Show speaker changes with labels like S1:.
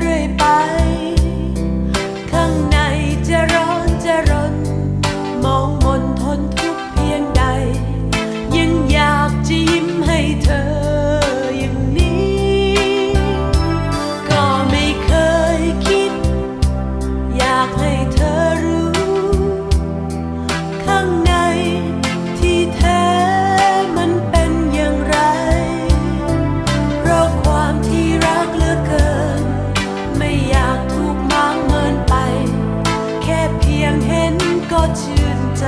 S1: ray เห็นก็ชื่นใจ